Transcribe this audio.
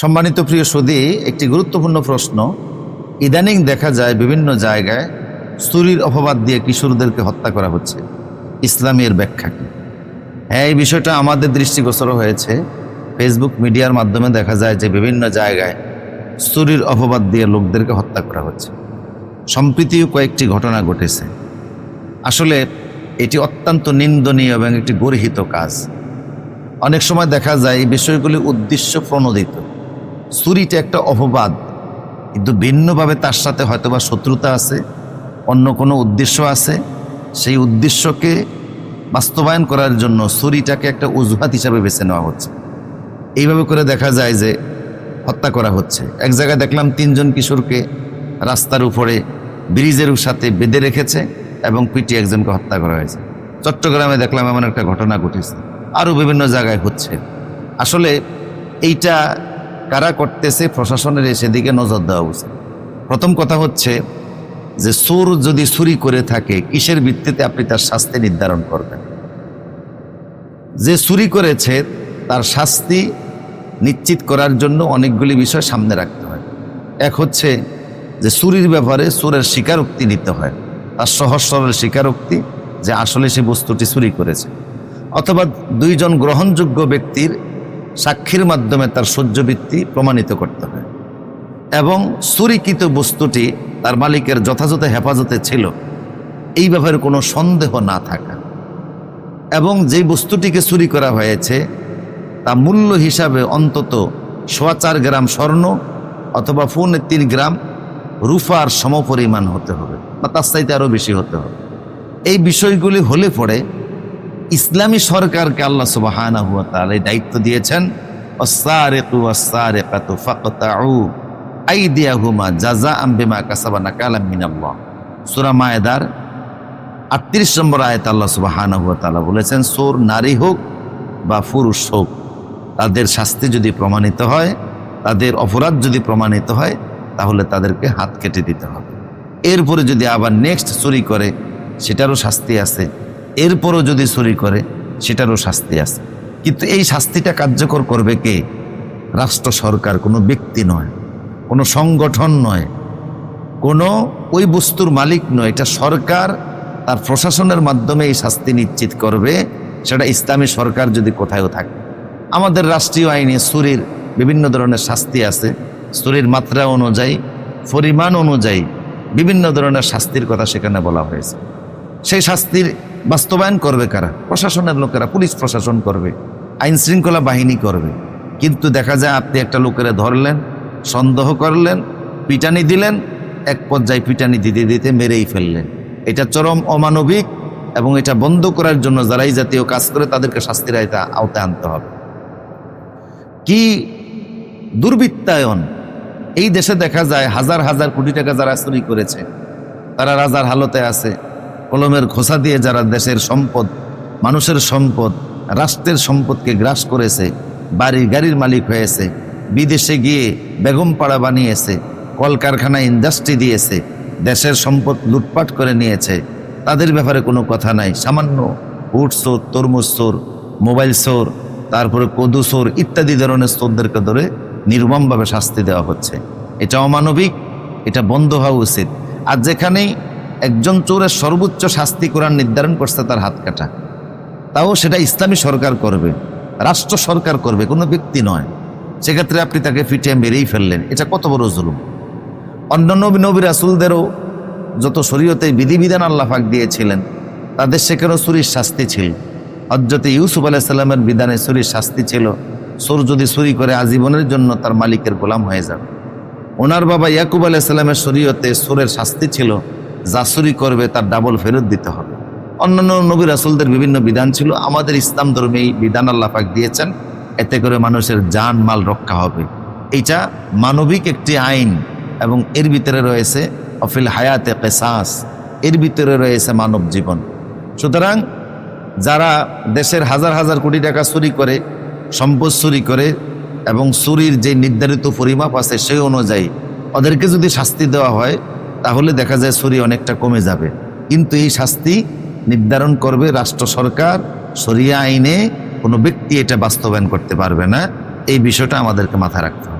সম্মানিত প্রিয় সুদী একটি গুরুত্বপূর্ণ প্রশ্ন। ইদানিং দেখা যায় বিভিন্ন জায়গায় স্তুরির অপবাদ দিয়ে কিশোরদেরকে হত্যা করা হচ্ছে। ইসলামের ব্যাখ্যা কি? হ্যাঁ এই বিষয়টা আমাদের দৃষ্টিগোচর হয়েছে। ফেসবুক মিডিয়ার মাধ্যমে দেখা যায় যে বিভিন্ন জায়গায় স্তুরির অপবাদ দিয়ে লোকদেরকে হত্যা করা হচ্ছে। সম্প্রীতিও কয়েকটি ঘটনা ঘটেছে। আসলে এটি অত্যন্ত নিন্দনীয় এবং একটি গর্হিত কাজ। অনেক সময় দেখা যায় এই বিষয়গুলি উদ্দেশ্য প্রণোদিত। চুরিটা একটা অপবাদ। কিন্তু ভিন্নভাবে তার সাথে হয়তোবা শত্রুতা আছে, অন্য কোনো উদ্দেশ্য আছে, সেই উদ্দেশ্যকে বাস্তবায়ন করার জন্য চুরিটাকে একটা অজুহাত হিসাবে বেছে নেওয়া হচ্ছে। এইভাবে করে দেখা যায় যে হত্যা করা হচ্ছে। এক জায়গায় দেখলাম তিনজন কিশোরকে রাস্তার উপরে ব্রিজের সাথে বেঁধে রেখেছে এবং পিটি একজনকে হত্যা করা হয়েছে। চট্টগ্রামে দেখলাম এমন একটা ঘটনা ঘটেছে। আরও বিভিন্ন জায়গায় হচ্ছে। আসলে এইটা কারা করতেছে, প্রশাসনের সেদিকে নজর দেওয়া উচিত। প্রথম কথা হচ্ছে যে সুর যদি চুরি করে থাকে, কিসের ভিত্তিতে আপনি তার শাস্তি নির্ধারণ করবেন? যে চুরি করেছে, তার শাস্তি নিশ্চিত করার জন্য অনেকগুলি বিষয় সামনে রাখতে হয়। এক হচ্ছে যে, চুরির ব্যাপারে সুরের স্বীকারোক্তি নিতে হয়। তার সহজ সরল স্বীকারোক্তি যে, আসলে সে বস্তুটি চুরি করেছে। অথবা দুইজন গ্রহণযোগ্য ব্যক্তির সাক্ষীর মাধ্যমে তার সহ্যবৃত্তি প্রমাণিত করতে হয়। এবং চুরিকৃত বস্তুটি তার মালিকের যথাযথ হেফাজতে ছিল। এই ব্যাপারে কোনো সন্দেহ না থাকা। এবং যেই বস্তুটিকে চুরি করা হয়েছে, তা মূল্য হিসাবে অন্তত সোয়া চার গ্রাম স্বর্ণ অথবা ফোনে তিন গ্রাম রুফার সমপরিমাণ হতে হবে বা তার চাইতে আরও বেশি হতে হবে। এই বিষয়গুলি হলে পরে ইসলামী সরকারকে আল্লাহ সুবাহানা হুয়া এই দায়িত্ব দিয়েছেন অসারেকু অসারেকাতু ফাকতাউ আইদিয়াহুমা জাজা আম্বিমা কাসাবানা কালাম মিনাল্লাহ। সূরা মায়েদার আটত্রিশ নম্বর আয়াত আল্লাহ হুয়া তাআলা বলেছেন সোর নারী হোক বা পুরুষ হোক, তাদের শাস্তি যদি প্রমাণিত হয়, তাদের অপরাধ যদি প্রমাণিত হয়, তাহলে তাদেরকে হাত কেটে দিতে হবে। এরপরে যদি আবার নেক্সট চুরি করে, সেটারও শাস্তি আছে। এরপরও যদি চুরি করে, সেটারও শাস্তি আছে। কিন্তু এই শাস্তিটা কার্যকর করবে কে? রাষ্ট্র সরকার, কোনো ব্যক্তি নয়, কোনো সংগঠন নয়, কোনো ওই বস্তুর মালিক নয়। এটা সরকার তার প্রশাসনের মাধ্যমে এই শাস্তি নিশ্চিত করবে, সেটা ইসলামী সরকার যদি কোথায়ও থাকে। আমাদের রাষ্ট্রীয় আইনে সুরির বিভিন্ন ধরনের শাস্তি আছে। সুরির মাত্রা অনুযায়ী, পরিমাণ অনুযায়ী বিভিন্ন ধরনের শাস্তির কথা সেখানে বলা হয়েছে। সেই শাস্তির বাস্তবায়ন করবে কারা? প্রশাসনের লোকেরা, পুলিশ প্রশাসন করবে, আইন শৃঙ্খলা বাহিনী করবে। কিন্তু দেখা যায় আপনি একটা লোকেরা ধরলেন, সন্দেহ করলেন, পিটানি দিলেন, এক পর্যায়ে পিটানি দিতে দিতে মেরেই ফেললেন। এটা চরম অমানবিক এবং এটা বন্ধ করার জন্য যারাই জাতীয় কাজ করে তাদেরকে শাস্তির আওতায় আনতে হবে। কি দুর্বৃত্তায়ন? এই দেশে দেখা যায় হাজার হাজার কোটি টাকা যারা চুরি করেছে, তারা রাজার হালতে আছে। কলমের খোসা দিয়ে যারা দেশের সম্পদ, মানুষের সম্পদ, রাষ্ট্রের সম্পদকে গ্রাস করেছে, বাড়ি গাড়ির মালিক হয়েছে, বিদেশে গিয়ে বেগম পাড়া বানিয়েছে, কলকারখানা ইন্ডাস্ট্রি দিয়েছে, দেশের সম্পদ লুটপাট করে নিয়েছে, তাদের ব্যাপারে কোনো কথা নাই। সামান্য উট চোর, তরমুজ চোর, মোবাইল চোর, তারপরে কদু চোর ইত্যাদি ধরনের চোরদেরকে ধরে নির্মমভাবে শাস্তি দেওয়া হচ্ছে। এটা অমানবিক, এটা বন্ধ হওয়া উচিত। আর যেখানেই একজন চোরের সর্বোচ্চ শাস্তি করার নির্ধারণ করছে তার হাত কাটা। তাও সেটা ইসলামী সরকার করবে, রাষ্ট্র সরকার করবে, কোনো ব্যক্তি নয়। সেক্ষেত্রে আপনি তাকে ফিটিয়ে মেরেই ফেললেন, এটা কত বড় জুলুম। অন্য নবী রাসুলদেরও যত শরীয়তে বিধিবিধান আল্লাহ পাক দিয়েছিলেন, তাদের সেখানেও চুরির শাস্তি ছিল। হজরতে ইউসুফ আলাইসাল্লামের বিধানে চুরির শাস্তি ছিল, চোর যদি চুরি করে আজীবনের জন্য তার মালিকের গোলাম হয়ে যাবে। ওনার বাবা ইয়াকুব আলাইসাল্লামের শরীয়তে চোরের শাস্তি ছিল যা চুরি করবে তার ডাবল ফেরত দিতে হবে। অন্যান্য নবী রাসুলদের বিভিন্ন বিধান ছিল, আমাদের ইসলাম ধর্মে এই বিধান আল্লাহ পাক দিয়েছেন, এতে করে মানুষের যান মাল রক্ষা হবে। এইটা মানবিক একটি আইন এবং এর ভিতরে রয়েছে অফিল হায়াতে কেসাস, এর ভিতরে রয়েছে মানব জীবন। সুতরাং যারা দেশের হাজার হাজার কোটি টাকা চুরি করে, সম্পদ চুরি করে এবং চুরির যে নির্ধারিত পরিমাপ আছে সেই অনুযায়ী ওদেরকে যদি শাস্তি দেওয়া হয় তাহলে দেখা যায় শরীর অনেকটা কমে যাবে। কিন্তু এই শাস্তি নির্ধারণ করবে রাষ্ট্র সরকার সরিয়া আইনে কোনো ব্যক্তি এটা বাস্তবায়ন করতে পারবে না। এই বিষয়টা আমাদেরকে মাথায় রাখতে হবে।